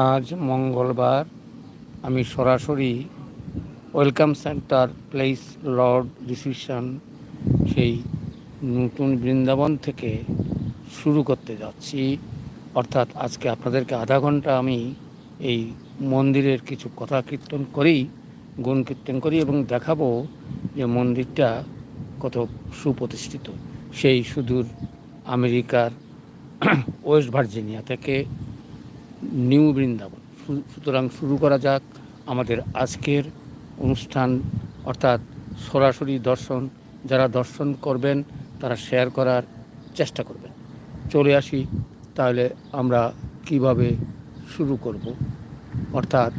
আজ মঙ্গলবার আমি সরাসরি welcome centre place lord reception সেই নতুন বৃন্দাবন থেকে শুরু করতে যাচ্ছি। অর্থাৎ আজকে আপনাদেরকে আধা ঘণ্টা আমি এই মন্দিরের কিছু কথা কীর্তন করেই গুণ কীর্তন করি এবং দেখাবো যে মন্দিরটা কত সুপ্রতিষ্ঠিত। সেই সুদূর আমেরিকার ওয়েস্ট ভার্জিনিয়া থেকে নিউ বৃন্দাবন। সুতরাং শুরু করা যাক আমাদের আজকের অনুষ্ঠান। অর্থাৎ সরাসরি দর্শন, যারা দর্শন করবেন, তারা শেয়ার করার চেষ্টা করবেন। চলে আসি, তাহলে আমরা কীভাবে শুরু করব? অর্থাৎ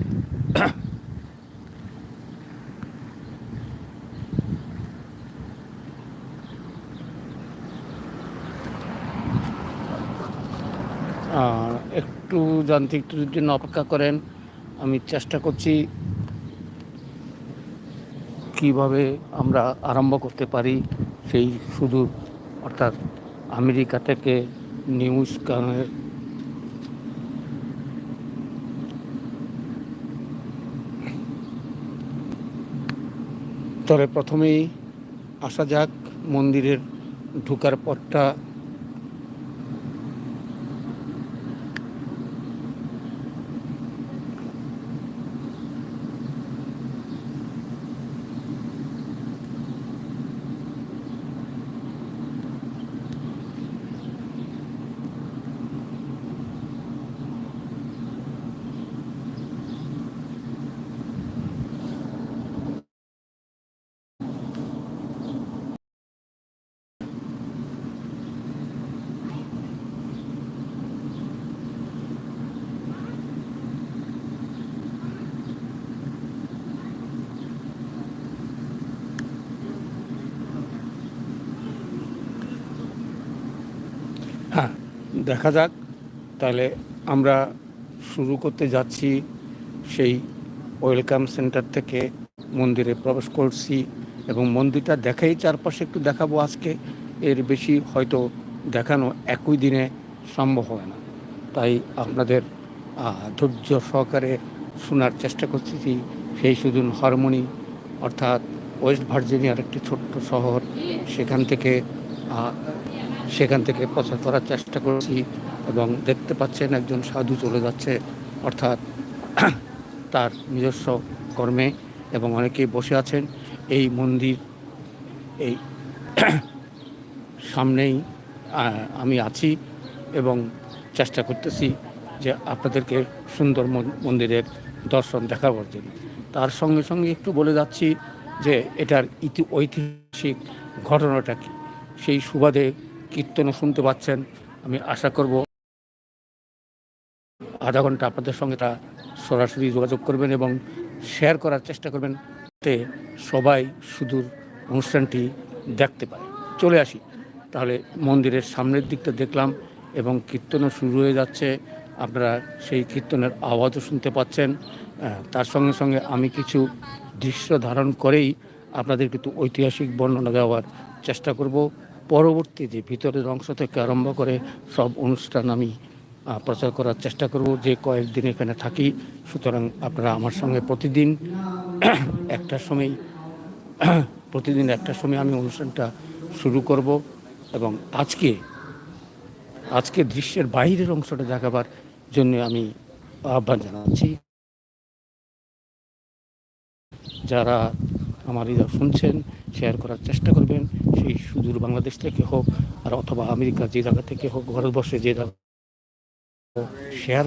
একটু যান্ত্রিক ত্রুটির জন্য অপেক্ষা করেন। আমি চেষ্টা করছি কীভাবে আমরা আরম্ভ করতে পারি। সেই সুদূর, অর্থাৎ আমেরিকা থেকে নিউজ কানের তবে প্রথমেই আসা যাক মন্দিরের ঢুকার পথটা হ্যাঁ দেখা যাক। তাহলে আমরা শুরু করতে যাচ্ছি সেই ওয়েলকাম সেন্টার থেকে মন্দিরে প্রবেশ করছি এবং মন্দিরটা দেখাই চারপাশে একটু দেখাবো আজকে। এর বেশি হয়তো দেখানো একই দিনে সম্ভব হয় না। তাই আপনাদের ধৈর্য সহকারে শোনার চেষ্টা করতেছি সেই শুধু হারমোনি অর্থাৎ ওয়েস্ট ভার্জিনিয়ার একটি ছোট্ট শহর, সেখান থেকে সেখান থেকে প্রচার করার চেষ্টা করছি এবং দেখতে পাচ্ছেন একজন সাধু চলে যাচ্ছে, অর্থাৎ তার নিজস্ব কর্মে এবং অনেকেই বসে আছেন। এই মন্দির, এই সামনেই আমি আছি এবং চেষ্টা করতেছি যে আপনাদেরকে সুন্দর মন্দিরের দর্শন দেখাবার জন্য। তার সঙ্গে সঙ্গে একটু বলে যাচ্ছি যে এটার ইতি ঐতিহাসিক ঘটনাটা কি? সেই সুবাদে কীর্তনও শুনতে পাচ্ছেন, আমি আশা করব আধা ঘণ্টা আপনাদের সঙ্গে তা সরাসরি যোগাযোগ করবেন এবং শেয়ার করার চেষ্টা করবেন তে সবাই সুদূর অনুষ্ঠানটি দেখতে পায়। চলে আসি। তাহলে মন্দিরের সামনের দিকটা দেখলাম এবং কীর্তনও শুরু হয়ে যাচ্ছে। আপনারা সেই কীর্তনের আওয়াজও শুনতে পাচ্ছেন। তার সঙ্গে সঙ্গে আমি কিছু দৃশ্য ধারণ করেই আপনাদের কিন্তু ঐতিহাসিক বর্ণনা দেওয়ার চেষ্টা করব। পরবর্তী যে ভিতরের অংশ থেকে আরম্ভ করে সব অনুষ্ঠান আমি প্রচার করার চেষ্টা করব। যে কয়েকদিন এখানে থাকি, সুতরাং আপনারা আমার সঙ্গে প্রতিদিন একটার সময়, প্রতিদিন একটার সময় আমি অনুষ্ঠানটা শুরু করব এবং আজকে আজকে দৃশ্যের বাইরের অংশটা দেখাবার জন্য আমি আহ্বান জানাচ্ছি। যারা আমার এই শুনছেন শেয়ার করার চেষ্টা করবেন, সেই সুদূর বাংলাদেশ থেকে হোক, আর অথবা আমেরিকা যে জায়গা থেকে হোক, ভারতবর্ষে যে জায়গা শেয়ার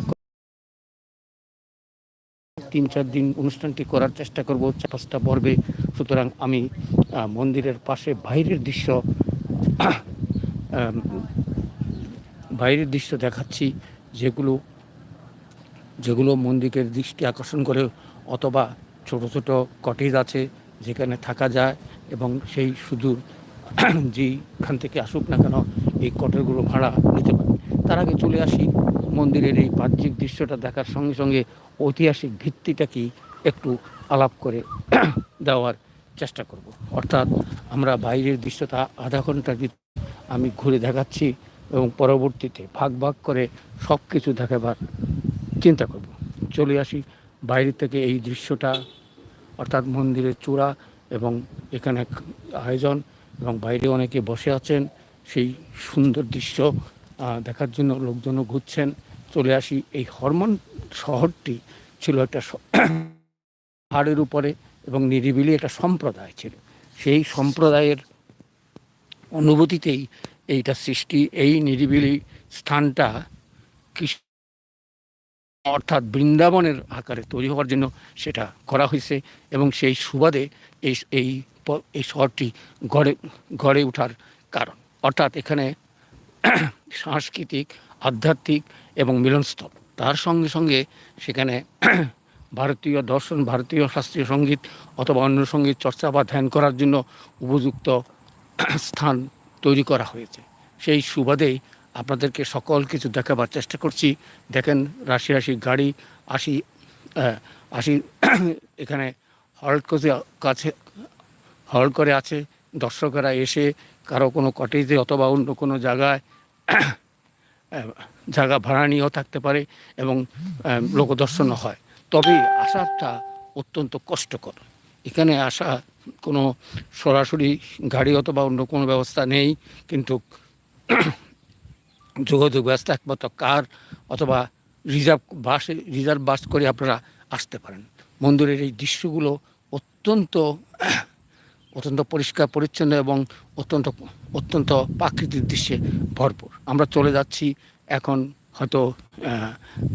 তিন, চার দিন অনুষ্ঠানটি করার চেষ্টা করব পাঁচটা পর্বে। সুতরাং আমি মন্দিরের পাশে বাইরের দৃশ্য বাইরের দৃশ্য দেখাচ্ছি, যেগুলো যেগুলো মন্দিরের দৃষ্টি আকর্ষণ করে, অথবা ছোট ছোট কটেজ আছে যেখানে থাকা যায় এবং সেই সুদূর যেখান থেকে আসুক না কেন এই কটেজগুলো ভাড়া নিতে পারে। তার আগে চলে আসি মন্দিরের এই বাহ্যিক দৃশ্যটা দেখার সঙ্গে সঙ্গে ঐতিহাসিক ভিত্তিটা কি একটু আলাপ করে দেওয়ার চেষ্টা করব। অর্থাৎ আমরা বাইরের দৃশ্যটা আধা ঘণ্টার ভিতরে আমি ঘুরে দেখাচ্ছি এবং পরবর্তীতে ভাগ ভাগ করে সব কিছু দেখাবার চিন্তা করব। চলে আসি বাইরে থেকে এই দৃশ্যটা অর্থাৎ মন্দিরের চূড়া এবং এখানে এক আয়োজন এবং বাইরে অনেকে বসে আছেন। সেই সুন্দর দৃশ্য দেখার জন্য লোকজনও ঘুরছেন। চলে আসি, এই হরমোন শহরটি ছিল একটা পাহাড়ের উপরে এবং নিরিবিলি একটা সম্প্রদায় ছিল। সেই সম্প্রদায়ের অনুভূতিতেই এইটা সৃষ্টি। এই নিরিবিলি স্থানটা কৃষ্ণ অর্থাৎ বৃন্দাবনের আকারে তৈরি হওয়ার জন্য সেটা করা হয়েছে এবং সেই সুবাদে এই এই এই শহরটি গড়ে গড়ে ওঠার কারণ। অর্থাৎ এখানে সাংস্কৃতিক, আধ্যাত্মিক এবং মিলনস্থল তার সঙ্গে সঙ্গে সেখানে ভারতীয় দর্শন, ভারতীয় শাস্ত্রীয় সংগীত অথবা অন্য সংগীত চর্চা বা ধ্যান করার জন্য উপযুক্ত স্থান তৈরি করা হয়েছে। সেই সুবাদেই আপনাদেরকে সকল কিছু দেখাবার চেষ্টা করছি। দেখেন, রাশি রাশি গাড়ি আসি আসি এখানে হল্ট করে, কাছে হল্ট করে আছে। দর্শকেরা এসে কারও কোনো কটেজে অথবা অন্য কোনো জায়গায় জায়গা ভাড়া নিয়েও থাকতে পারে এবং লোকদর্শন হয়। তবে আসাটা অত্যন্ত কষ্টকর। এখানে আসা কোনো সরাসরি গাড়ি অথবা অন্য কোনো ব্যবস্থা নেই, কিন্তু যোগাযোগ ব্যবস্থা একমাত্র কার অথবা রিজার্ভ বাসে, রিজার্ভ বাস করে আপনারা আসতে পারেন। মন্দিরের এই দৃশ্যগুলো অত্যন্ত অত্যন্ত পরিষ্কার, পরিচ্ছন্ন এবং অত্যন্ত অত্যন্ত প্রাকৃতিক দৃশ্যে ভরপুর। আমরা চলে যাচ্ছি এখন হয়তো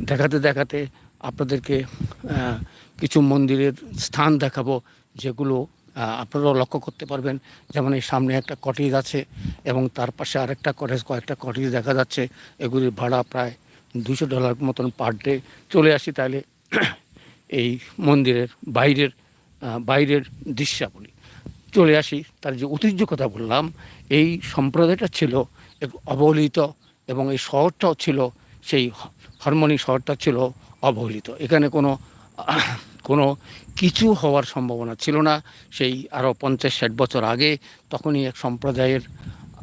দেখাতে দেখাতে আপনাদেরকে কিছু মন্দিরের স্থান দেখাবো যেগুলো আপনারাও লক্ষ্য করতে পারবেন, যেমন এই সামনে একটা কটেজ আছে এবং তার পাশে আরেকটা কটেজ কয়েকটা কটেজ দেখা যাচ্ছে এগুলির ভাড়া প্রায় দুশো ডলার মতন পার ডে চলে আসি তাহলে এই মন্দিরের বাইরের বাইরের দৃশ্যাবলী। চলে আসি তার যে ঐতিহ্য কথা বললাম, এই সম্প্রদায়টা ছিল অবহেলিত এবং এই শহরটাও ছিল সেই হারমোনি শহরটা ছিল অবহেলিত। এখানে কোনো কোনো কিছু হওয়ার সম্ভাবনা ছিল না। সেই আরও পঞ্চাশ ষাট বছর আগে তখনই এক সম্প্রদায়ের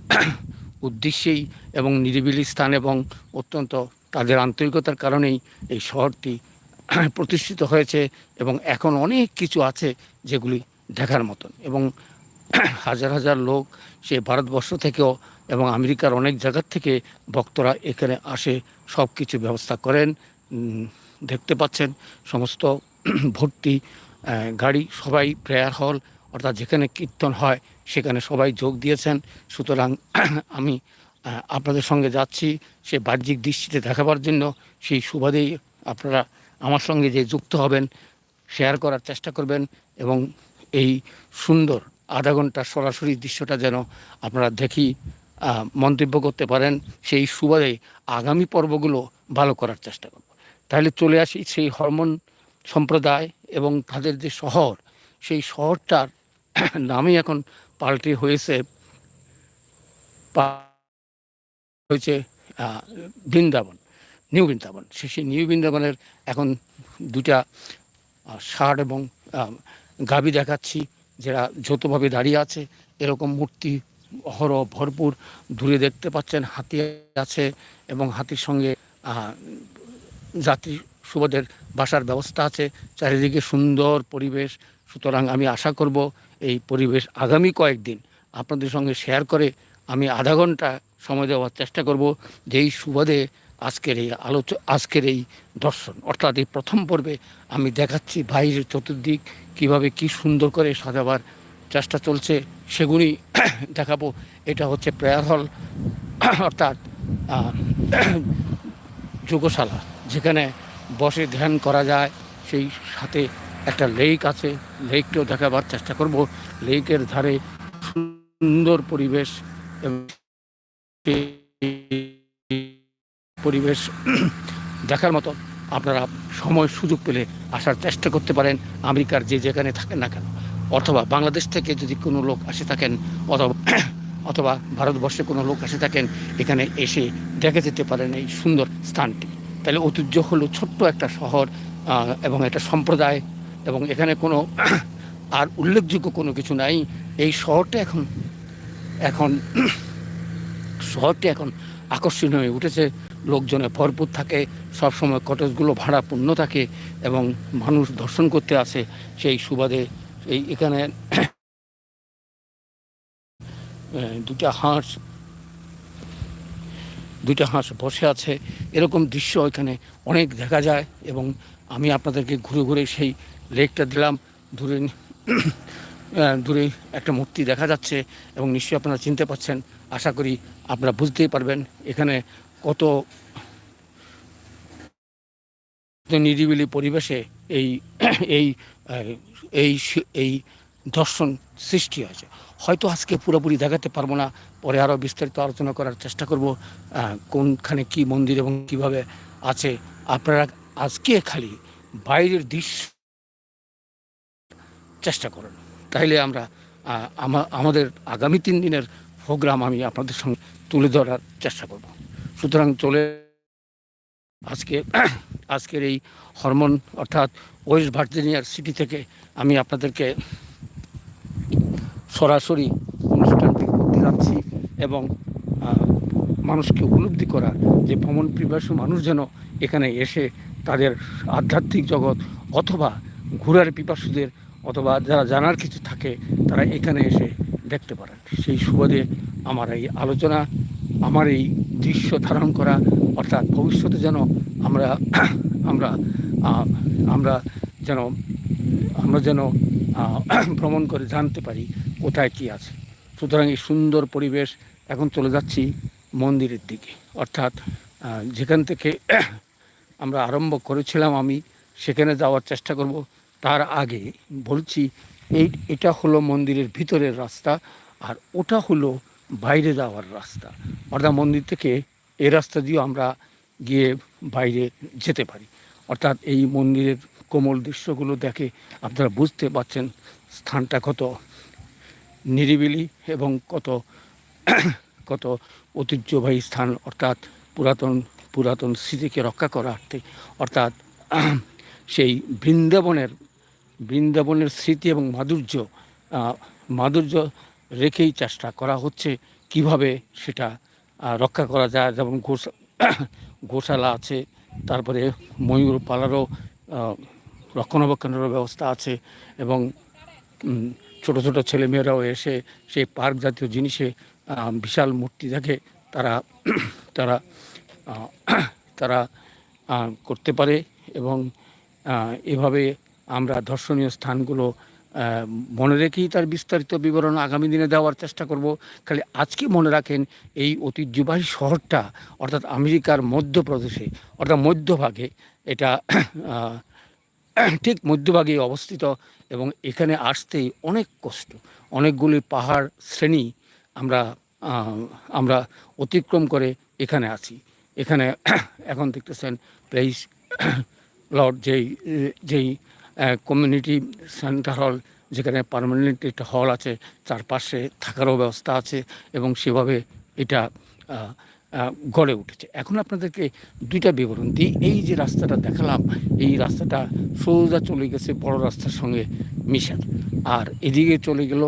উদ্দেশ্যেই এবং নিরিবিলি স্থান এবং অত্যন্ত তাদের আন্তরিকতার কারণেই এই শহরটি প্রতিষ্ঠিত হয়েছে এবং এখন অনেক কিছু আছে যেগুলি দেখার মতন এবং হাজার হাজার লোক সে ভারতবর্ষ থেকেও এবং আমেরিকার অনেক জায়গার থেকে ভক্তরা এখানে আসে সব কিছু ব্যবস্থা করেন দেখতে পাচ্ছেন, সমস্ত ভর্তি গাড়ি সবাই প্রেয়ার হল অর্থাৎ যেখানে কীর্তন হয় সেখানে সবাই যোগ দিয়েছেন। সুতরাং আমি আপনাদের সঙ্গে যাচ্ছি সে বাহ্যিক দৃষ্টিতে দেখাবার জন্য। সেই সুবাদেই আপনারা আমার সঙ্গে যে যুক্ত হবেন শেয়ার করার চেষ্টা করবেন এবং এই সুন্দর আধা ঘণ্টার সরাসরি দৃশ্যটা যেন আপনারা দেখি মন্তব্য করতে পারেন, সেই সুবাদে আগামী পর্বগুলো ভালো করার চেষ্টা করব। তাহলে চলে আসি সেই হরমোন সম্প্রদায় এবং তাদের যে শহর, সেই শহরটার নামই এখন পাল্টে হয়েছে। হয়েছে বৃন্দাবন, নিউ বৃন্দাবন। সেই নিউ বৃন্দাবনের এখন দুটা ষাঁড় এবং গাভী দেখাচ্ছি, যারা যৌথভাবে দাঁড়িয়ে আছে। এরকম মূর্তি অহরহ ভরপুর, দূরে দেখতে পাচ্ছেন, হাতি আছে এবং হাতির সঙ্গে যাত্রী সুবোধের বাসার ব্যবস্থা আছে, চারিদিকে সুন্দর পরিবেশ। সুতরাং আমি আশা করব এই পরিবেশ আগামী কয়েকদিন আপনাদের সঙ্গে শেয়ার করে আমি আধা ঘণ্টা সময় দেওয়ার চেষ্টা করব যে এই সুবাদে আজকের এই আলোচ, আজকের এই দর্শন। অর্থাৎ এই প্রথম পর্বে আমি দেখাচ্ছি বাইরের চতুর্দিক, কীভাবে কি সুন্দর করে সাজাবার চেষ্টা চলছে সেগুলি দেখাবো। এটা হচ্ছে প্রেয়ার হল অর্থাৎ যোগশালা, যেখানে বসে ধ্যান করা যায়। সেই সাথে একটা লেক আছে। লেকটাও দেখাবার চেষ্টা করব। লেকের ধারে সুন্দর পরিবেশ পরিবেশ দেখার মতো আপনারা সময় সুযোগ পেলে আসার চেষ্টা করতে পারেন। আমেরিকার যে যেখানে থাকেন না কেন। অথবা বাংলাদেশ থেকে যদি কোনো লোক আসে থাকেন অথবা অথবা ভারতবর্ষে কোনো লোক আসে থাকেন, এখানে এসে দেখে যেতে পারেন এই সুন্দর স্থানটি। তাহলে ঐতিহ্য হলো ছোট্ট একটা শহর এবং একটা সম্প্রদায়, এবং এখানে কোনো আর উল্লেখযোগ্য কোনো কিছু নাই। এই শহরটা এখন এখন শহরটি এখন আকর্ষণীয় হয়ে উঠেছে। লোকজনে ভরপুর থাকে, সবসময় কটেজগুলো ভাড়া পূর্ণ থাকে, এবং মানুষ দর্শন করতে আসে সেই সুবাদে। এই এখানে দুটা হাঁস দুইটা হাঁস বসে আছে। এরকম দৃশ্য এখানে অনেক দেখা যায় এবং আমি আপনাদেরকে ঘুরে ঘুরে সেই লেকটা দিলাম। দূরে দূরে একটা মূর্তি দেখা যাচ্ছে এবং নিশ্চয়ই আপনারা চিনতে পারছেন। আশা করি আপনারা বুঝতেই পারবেন এখানে কত নিরিবিলি পরিবেশে এই এই এই এই দর্শন সৃষ্টি হয়েছে। হয়তো আজকে পুরোপুরি দেখাতে পারব না, পরে আরও বিস্তারিত আলোচনা করার চেষ্টা করব কোনখানে কি মন্দির এবং কীভাবে আছে। আপনারা আজকে খালি বাইরের দৃশ্য চেষ্টা করুন। তাইলে আমরা আমাদের আগামী তিন দিনের প্রোগ্রাম আমি আপনাদের সঙ্গে তুলে ধরার চেষ্টা করব। সুতরাং চলে আজকে, আজকের এই হরমোন অর্থাৎ ওয়েস্ট ভার্জিনিয়ার সিটি থেকে আমি আপনাদেরকে সরাসরি অনুষ্ঠানটি করতে যাচ্ছি এবং মানুষকে উপলব্ধি করা যে ভ্রমণ পিপাসু মানুষ যেন এখানে এসে তাদের আধ্যাত্মিক জগৎ অথবা ঘোরার পিপাসুদের অথবা যারা জানার কিছু থাকে, তারা এখানে এসে দেখতে পারেন। সেই সুবাদে আমার এই আলোচনা, আমার এই দৃশ্য ধারণ করা, অর্থাৎ ভবিষ্যতে যেন আমরা আমরা আমরা যেন আমরা যেন ভ্রমণ করে জানতে পারি কোথায় কি আছে। সুতরাং এই সুন্দর পরিবেশ এখন চলে যাচ্ছি মন্দিরের দিকে। অর্থাৎ যেখান থেকে আমরা আরম্ভ করেছিলাম আমি, সেখানে যাওয়ার চেষ্টা করব। তার আগে বলছি, এই, এটা হলো মন্দিরের ভিতরের রাস্তা, আর ওটা হলো বাইরে যাওয়ার রাস্তা। অর্থাৎ মন্দির থেকে এই রাস্তা দিয়েও আমরা গিয়ে বাইরে যেতে পারি। অর্থাৎ এই মন্দিরের কোমল দৃশ্যগুলো দেখে আপনারা বুঝতে পারছেন স্থানটা কত। নিরিবিলি এবং কত কত ঐতিহ্যবাহী স্থান, অর্থাৎ পুরাতন পুরাতন স্মৃতিকে রক্ষা করার্থে অর্থাৎ সেই বৃন্দাবনের বৃন্দাবনের স্মৃতি এবং মাধুর্য মাধুর্য রেখেই চেষ্টা করা হচ্ছে। কীভাবে সেটা রক্ষা করা যায়, যেমন গোসা গোশালা আছে, তারপরে ময়ূর পালারও রক্ষণাবেক্ষণেরও ব্যবস্থা আছে এবং ছোট ছোট ছেলেমেয়েরাও এসে সেই পার্ক জাতীয় জিনিসে বিশাল মূর্তি দেখে তারা তারা তারা করতে পারে এবং এভাবে আমরা দর্শনীয় স্থানগুলো মনে রেখেই তার বিস্তারিত বিবরণ আগামী দিনে দেওয়ার চেষ্টা করব। খালি আজকে মনে রাখেন এই ঐতিহ্যবাহী শহরটা, অর্থাৎ আমেরিকার মধ্যপ্রদেশে, অর্থাৎ মধ্যভাগে, এটা ঠিক মধ্যভাগে অবস্থিত এবং এখানে আসতেই অনেক কষ্ট। অনেকগুলি পাহাড় শ্রেণি আমরা আমরা অতিক্রম করে এখানে আছি। এখানে এখন দেখতেছেন প্লেস লর্ড যেই যেই কমিউনিটি সেন্টার হল যেখানে পার্মানেন্ট একটা হল আছে, চারপাশে থাকারও ব্যবস্থা আছে এবং সেভাবে এটা গড়ে উঠেছে। এখন আপনাদেরকে দুইটা বিবরণ দিই। এই যে রাস্তাটা দেখালাম, এই রাস্তাটা সোজা চলে গেছে বড় রাস্তার সঙ্গে মিশার। আর এদিকে চলে গেল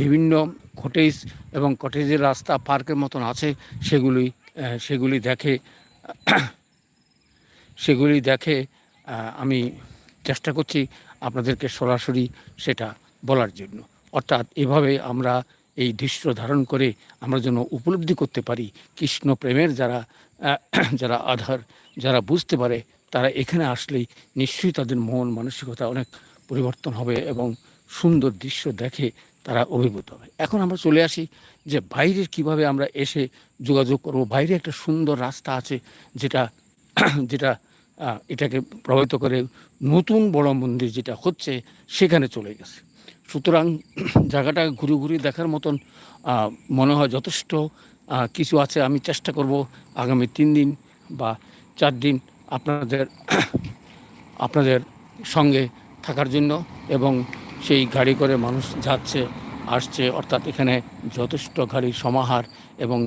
বিভিন্ন কটেজ এবং কটেজের রাস্তা পার্কের মতন আছে। সেগুলি সেগুলি দেখে সেগুলি দেখে আমি চেষ্টা করছি আপনাদেরকে সরাসরি সেটা বলার জন্য। অর্থাৎ এভাবে আমরা এই দৃশ্য ধারণ করে আমরা যেন উপলব্ধি করতে পারি। কৃষ্ণ প্রেমের যারা যারা আধার, যারা বুঝতে পারে, তারা এখানে আসলেই নিশ্চয়ই তাদের মন, মানসিকতা অনেক পরিবর্তন হবে এবং সুন্দর দৃশ্য দেখে তারা অভিভূত হবে। এখন আমরা চলে আসি যে বাইরের কীভাবে আমরা এসে যোগাযোগ করব। বাইরে একটা সুন্দর রাস্তা আছে যেটা যেটা এটাকে প্রভাবিত করে নতুন বড় মন্দির যেটা হচ্ছে সেখানে চলে গেছে। সুতরাং জায়গাটা ঘুরে ঘুরে দেখার মতন মনে হয় যথেষ্ট। কিছু আছে আমি চেষ্টা করব আগামী তিন দিন বা চার দিন আপনাদের আপনাদের সঙ্গে থাকার জন্য এবং সেই গাড়ি করে মানুষ যাচ্ছে, আসছে, অর্থাৎ এখানে যথেষ্ট গাড়ির সমাহার এবং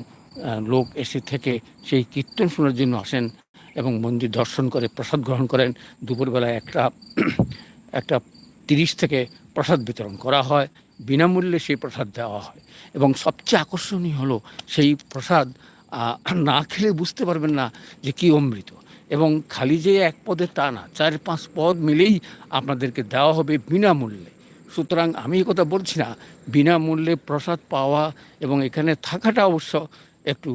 লোক এসে থেকে সেই কীর্তন শোনার জন্য আসেন এবং মন্দির দর্শন করে, প্রসাদ গ্রহণ করেন। দুপুরবেলায় একটা একটা তিরিশ থেকে প্রসাদ বিতরণ করা হয়, বিনামূল্যে সেই প্রসাদ দেওয়া হয়। এবং সবচেয়ে আকর্ষণীয় হলো সেই প্রসাদ না খেলে বুঝতে পারবেন না যে কি অমৃত। এবং খালি যে এক পদে তা না, চার পাঁচ পদ মিলেই আপনাদেরকে দেওয়া হবে বিনামূল্যে। সুতরাং আমি কথা বলছি না, বিনামূল্যে প্রসাদ পাওয়া এবং এখানে থাকাটা অবশ্য একটু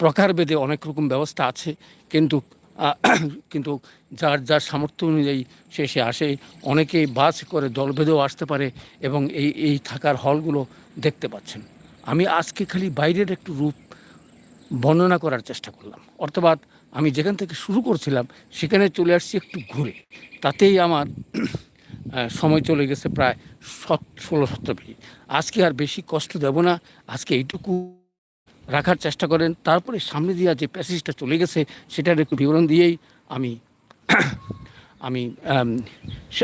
প্রকারভেদে অনেক রকম ব্যবস্থা আছে, কিন্তু কিন্তু যার যার সামর্থ্য অনুযায়ী সে সে আসে। অনেকেই বাস করে দলভেদেও আসতে পারে এবং এই এই থাকার হলগুলো দেখতে পাচ্ছেন। আমি আজকে খালি বাইরের একটু রূপ বর্ণনা করার চেষ্টা করলাম। অর্থাৎ আমি যেখান থেকে শুরু করছিলাম, সেখানে চলে আসছি একটু ঘুরে। তাতেই আমার সময় চলে গেছে প্রায় সত, ষোলো সতেরো মিনিট। আজকে আর বেশি কষ্ট দেব না। আজকে এইটুকু। রাখার চেষ্টা করেন। তারপরে সামনে দিয়া যে প্যাসেজটা চলে গেছে, সেটার একটু বিবরণ দিয়েই আমি আমি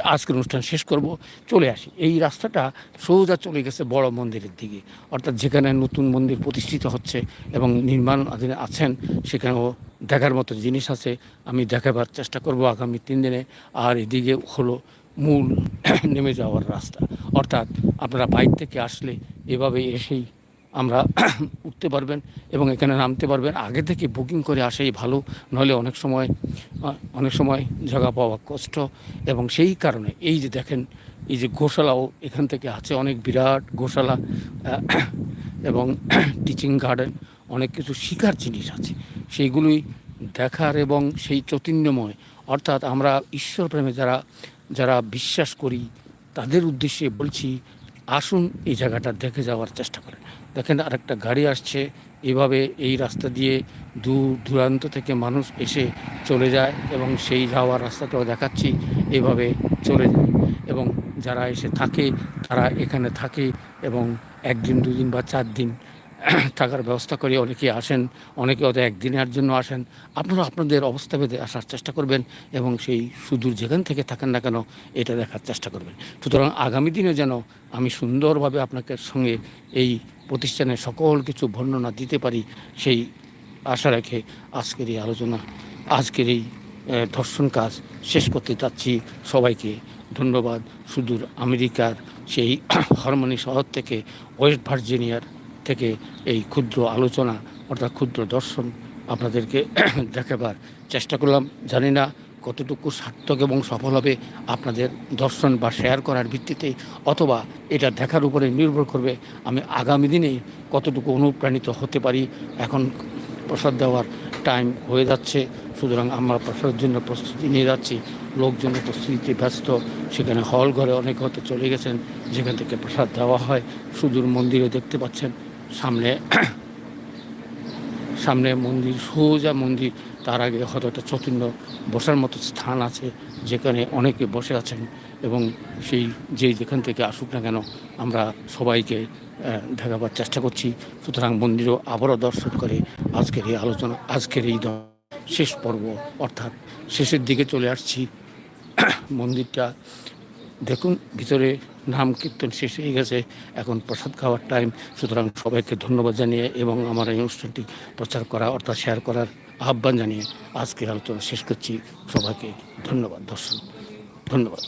আজকের অনুষ্ঠান শেষ করব। চলে আসি। এই রাস্তাটা সোজা চলে গেছে বড় মন্দিরের দিকে। অর্থাৎ যেখানে নতুন মন্দির প্রতিষ্ঠিত হচ্ছে এবং নির্মাণ আধীনে আছেন, সেখানেও দেখার মতো জিনিস আছে। আমি দেখাবার চেষ্টা করব আগামী তিন দিনে। আর এদিকে হলো মূল নেমে যাওয়ার রাস্তা। অর্থাৎ আপনারা বাইক থেকে আসলে এভাবে এসেই আমরা উঠতে পারবেন এবং এখানে নামতে পারবেন। আগে থেকে বুকিং করে আসাই ভালো নাহলে অনেক সময় অনেক সময় জায়গা পাওয়া কষ্ট। এবং সেই কারণে এই যে দেখেন, এই যে গোশালাও এখান থেকে আছে, অনেক বিরাট গোশালা এবং টিচিং গার্ডেন অনেক কিছু শিকার জিনিস আছে। সেইগুলোই দেখার এবং সেই চৈতন্যময়। অর্থাৎ আমরা ঈশ্বর প্রেমে যারা যারা বিশ্বাস করি, তাদের উদ্দেশ্যে বলছি আসুন এই জায়গাটা দেখে যাওয়ার চেষ্টা করেন। দেখেন আরেকটা গাড়ি আসছে, এভাবে এই রাস্তা দিয়ে দূর দূরান্ত থেকে মানুষ এসে চলে যায় এবং সেই যাওয়ার রাস্তাটাও দেখাচ্ছি, এভাবে চলে যায়। এবং যারা এসে থাকে, তারা এখানে থাকে এবং একদিন, দুদিন বা চার দিন থাকার ব্যবস্থা করে। অনেকে আসেন, অনেকে হয়তো একদিনের জন্য আসেন। আপনারা আপনাদের অবস্থা ভেদে আসার চেষ্টা করবেন এবং সেই সুদূর যেখান থেকে থাকেন না কেন এটা দেখার চেষ্টা করবেন। সুতরাং আগামী দিনে যেন আমি সুন্দরভাবে আপনাকে সঙ্গে এই প্রতিষ্ঠানের সকল কিছু বর্ণনা দিতে পারি, সেই আশা রেখে আজকের এই আলোচনা, আজকের এই ধর্ষণ কাজ শেষ করতে যাচ্ছি সবাইকে ধন্যবাদ। সুদূর আমেরিকার সেই হারমোনি শহর থেকে ওয়েস্ট ভার্জিনিয়ার থেকে এই ক্ষুদ্র আলোচনা অর্থাৎ ক্ষুদ্র দর্শন আপনাদেরকে দেখাবার চেষ্টা করলাম। জানি না কতটুকু সার্থক এবং সফল হবে আপনাদের দর্শন বা শেয়ার করার ভিত্তিতে, অথবা এটা দেখার উপরে নির্ভর করবে আমি আগামী দিনে কতটুকু অনুপ্রাণিত হতে পারি। এখন প্রসাদ দেওয়ার টাইম হয়ে যাচ্ছে, সুতরাং আমরা প্রসাদের জন্য প্রস্তুতি নিয়ে যাচ্ছি। লোকজন প্রস্তুতিতে ব্যস্ত, সেখানে হল ঘরে অনেক হয়তো চলে গেছেন, যেখান থেকে প্রসাদ দেওয়া হয়। সুদূর মন্দিরে দেখতে পাচ্ছেন। সামনে সামনে মন্দির, সোজা মন্দির। তার আগে হয়তো একটা চৈতন্য বসার মতো স্থান আছে, যেখানে অনেকে বসে আছেন এবং সেই যে যেখান থেকে আসুক না কেন, আমরা সবাইকে দেখাবার চেষ্টা করছি। সুতরাং মন্দিরও আবারও দর্শন করে আজকের এই আলোচনা, আজকের এই শেষ পর্ব, অর্থাৎ শেষের দিকে চলে আসছি। মন্দিরটা দেখুন, ভিতরে নাম কীর্তন শেষ হয়ে গেছে, এখন প্রসাদ খাওয়ার টাইম সুতরাং সবাইকে ধন্যবাদ জানিয়ে এবং আমার এই অনুষ্ঠানটি প্রচার করা অর্থাৎ শেয়ার করার আহ্বান জানিয়ে আজকের আলোচনা শেষ করছি। সবাইকে ধন্যবাদ, দর্শন। ধন্যবাদ।